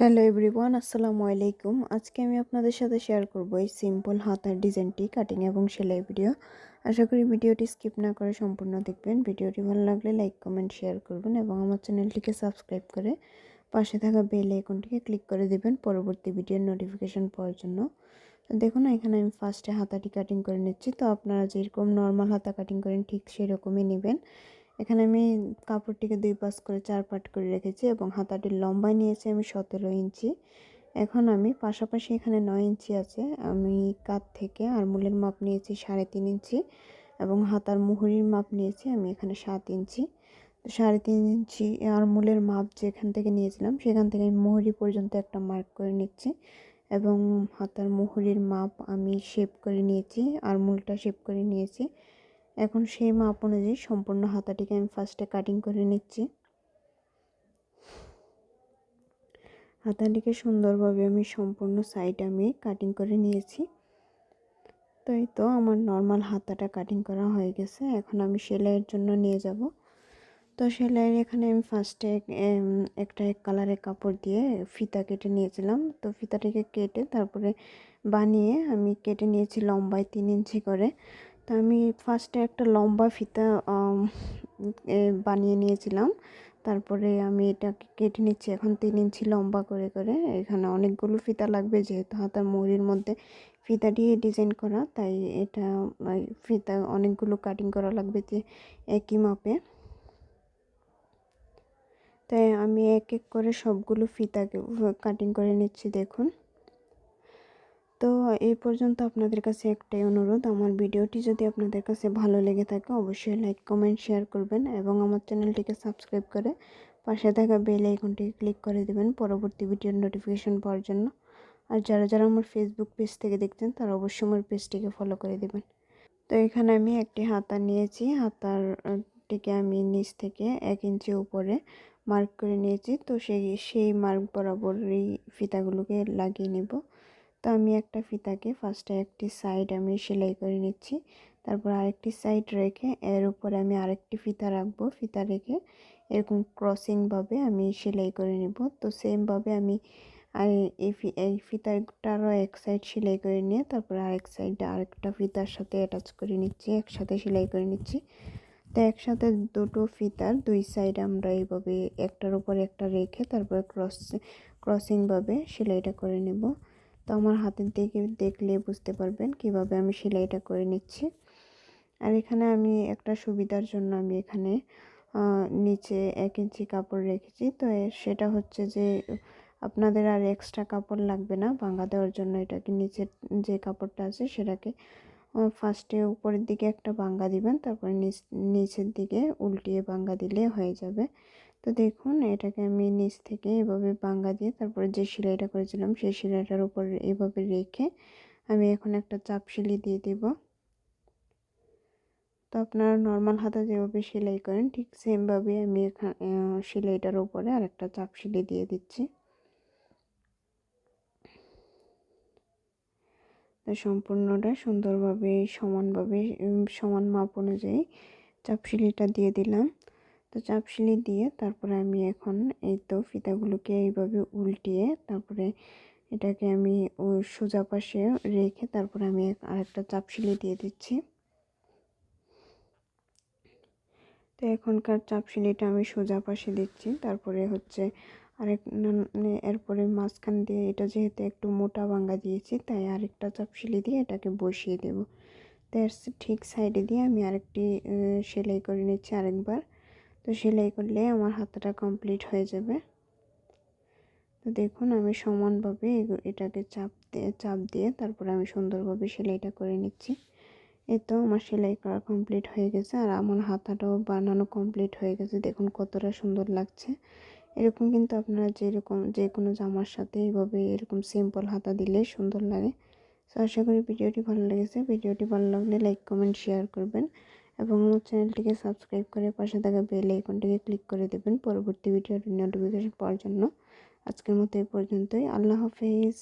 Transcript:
Hello everyone আসসালামু আলাইকুম আজকে আমি আপনাদের সাথে শেয়ার করব এই সিম্পল হাতার ডিজাইনটি কাটিং এবং সেলাই ভিডিও আশা করি ভিডিওটি স্কিপ না করে সম্পূর্ণ দেখবেন। ভিডিওটি ভালো লাগলে লাইক কমেন্ট শেয়ার করবেন এবং আমার চ্যানেলটিকে সাবস্ক্রাইব করে পাশে থাকা বেল আইকনটিকে ক্লিক করে দেবেন পরবর্তী ভিডিওর নোটিফিকেশন পাওয়ার জন্য। দেখুন, এখানে আমি ফার্স্টে হাতাটি কাটিং করে নিচ্ছি। তো আপনারা যেরকম নর্মাল হাতা কাটিং করেন, ঠিক সেরকমই নেবেন। এখানে আমি কাপড়টিকে দুই পাশ করে চার পাট করে রেখেছি এবং হাতাটির লম্বায় নিয়েছি আমি সতেরো ইঞ্চি। এখন আমি পাশাপাশি এখানে নয় ইঞ্চি আছে। আমি কাত থেকে আর মূলের মাপ নিয়েছি সাড়ে তিন ইঞ্চি এবং হাতার মুহুরির মাপ নিয়েছি আমি এখানে সাত ইঞ্চি। সাড়ে তিন ইঞ্চি আর মূলের মাপ যেখান থেকে নিয়েছিলাম সেখান থেকে আমি মুহুরি পর্যন্ত একটা মার্ক করে নিচ্ছি এবং হাতার মুহুরির মাপ আমি শেপ করে নিয়েছি আর মূলটা শেপ করে নিয়েছি। এখন সেই মাপ অনুযায়ী সম্পূর্ণ হাতাটিকে আমি ফার্স্টে কাটিং করে নিচ্ছি। হাতাটিকে সুন্দরভাবে আমি সম্পূর্ণ সাইড আমি কাটিং করে নিয়েছি। তো এই তো আমার নর্মাল হাতাটা কাটিং করা হয়ে গেছে, এখন আমি সেলাইয়ের জন্য নিয়ে যাব। তো সেলাইয়ের এখানে আমি ফার্স্টে একটা এক কালারের কাপড় দিয়ে ফিতা কেটে নিয়েছিলাম। তো ফিতাটিকে কেটে তারপরে বানিয়ে আমি কেটে নিয়েছি লম্বায় তিন ইঞ্চি করে। তো আমি ফার্স্টে একটা লম্বা ফিতা বানিয়ে নিয়েছিলাম। তারপরে আমি এটাকে কেটে নিচ্ছি, এখন তিন ইঞ্চি লম্বা করে করে। এখানে অনেকগুলো ফিতা লাগবে, যেহেতু হাতার মুড়ির মধ্যে ফিতা দিয়ে ডিজাইন করা, তাই এটা ফিতা অনেকগুলো কাটিং করা লাগবে যে একই মাপে। তাই আমি এক এক করে সবগুলো ফিতাকে কাটিং করে নিচ্ছি, দেখুন। তো এই পর্যন্ত আপনাদের কাছে একটাই অনুরোধ, আমার ভিডিওটি যদি আপনাদের কাছে ভালো লেগে থাকে অবশ্যই লাইক কমেন্ট শেয়ার করবেন এবং আমার চ্যানেলটিকে সাবস্ক্রাইব করে পাশে থাকা বেল আইকনটিকে ক্লিক করে দেবেন পরবর্তী ভিডিওর নোটিফিকেশন পাওয়ার জন্য। আর যারা যারা আমার ফেসবুক পেজ থেকে দেখছেন, তারা অবশ্যই আমার পেজটিকে ফলো করে দেবেন। তো এখানে আমি একটি হাতা নিয়েছি হাতারটিকে আমি নিচ থেকে এক ইঞ্চি উপরে মার্ক করে নিয়েছি। তো সেই সেই মার্ক বরাবরই ফিতাগুলোকে লাগিয়ে নেব। তো আমি একটা ফিতাকে ফার্স্টে একটি সাইড আমি সেলাই করে নিচ্ছি। তারপর আরেকটি সাইড রেখে এর উপরে আমি আরেকটি ফিতা রাখব। ফিতা রেখে এরকম ক্রসিংভাবে আমি সেলাই করে নেব। তো সেমভাবে আমি আর এই এই ফিতাটারও এক সাইড সেলাই করে নিয়ে তারপর আরেক সাইডে আরেকটা ফিতার সাথে অ্যাটাচ করে নিচ্ছি, একসাথে সেলাই করে নিচ্ছি। তো একসাথে দুটো ফিতার দুই সাইড আমরা এইভাবে একটার উপরে একটা রেখে তারপর ক্রস ক্রসিংভাবে সেলাইটা করে নেব। তো আমার হাতের দিকে দেখলে বুঝতে পারবেন কীভাবে আমি সেলাইটা করে নিচ্ছি। আর এখানে আমি একটা সুবিধার জন্য আমি এখানে নিচে এক ইঞ্চি কাপড় রেখেছি। তো সেটা হচ্ছে যে, আপনাদের আর এক্সট্রা কাপড় লাগবে না ভাঙা দেওয়ার জন্য এটাকে নিচের যে কাপড়টা আছে সেটাকে ফার্স্টে উপরের দিকে একটা বাঙ্গা দিবেন, তারপরে নিচ, নিচের দিকে উল্টিয়ে বাঙ্গা দিলে হয়ে যাবে। তো দেখুন, এটাকে আমি নিচ থেকে এভাবে বাঙ্গা দিয়ে তারপরে যে সেলাইটা করেছিলাম, সেই সেলাইটার উপর এভাবে রেখে আমি এখন একটা চাপ সিলি দিয়ে দেব। তো আপনারা নর্মাল হাতে যেভাবে সেলাই করেন, ঠিক সেমভাবে আমি এখানে সেলাইটার উপরে আর একটা চাপ সিলি দিয়ে দিচ্ছি। তো সম্পূর্ণটা সুন্দরভাবে সমানভাবে সমান মাপ অনুযায়ী চাপ সিলিটা দিয়ে দিলাম। তো চাপশিলি দিয়ে তারপরে আমি এখন এই তো ফিতাগুলোকে এইভাবে উল্টিয়ে তারপরে এটাকে আমি সোজা পাশে রেখে তারপরে আমি আরেকটা চাপশিলি দিয়ে দিচ্ছি। তো এখনকার চাপ চাপশিলিটা আমি সোজা পাশে দিচ্ছি। তারপরে হচ্ছে আরেক মানে এরপরে মাঝখান দিয়ে এটা যেহেতু একটু মোটা ভাঙ্গা দিয়েছি, তাই আরেকটা চাপশিলি দিয়ে এটাকে বসিয়ে দেব। তো ঠিক সাইডে দিয়ে আমি আরেকটি সেলাই করে নিচ্ছি আরেকবার। তো সেলাই করলে আমার হাতটা কমপ্লিট হয়ে যাবে। তো দেখুন আমি সমানভাবে এটাকে চাপ দিয়ে চাপ দিয়ে তারপরে আমি সুন্দরভাবে সেলাইটা করে নিচ্ছি। এই তো আমার সেলাই করা কমপ্লিট হয়ে গেছে আর আমার হাতাটাও বানানো কমপ্লিট হয়ে গেছে। দেখুন কতটা সুন্দর লাগছে। এরকম কিন্তু আপনারা যেরকম যে কোনো জামার সাথে এইভাবে এরকম সিম্পল হাতা দিলে সুন্দর লাগে। তো আশা করি ভিডিওটি ভালো লেগেছে। ভিডিওটি ভালো লাগলে লাইক কমেন্ট শেয়ার করবেন। এবং আমার চ্যানেলটিকে সাবস্ক্রাইব করে পাশে থাকা বেল আইকনটিকে ক্লিক করে দেবেন পরবর্তী ভিডিওর নোটিফিকেশন পাওয়ার জন্য। আজকের মতো এই পর্যন্তই। আল্লাহ হাফেজ।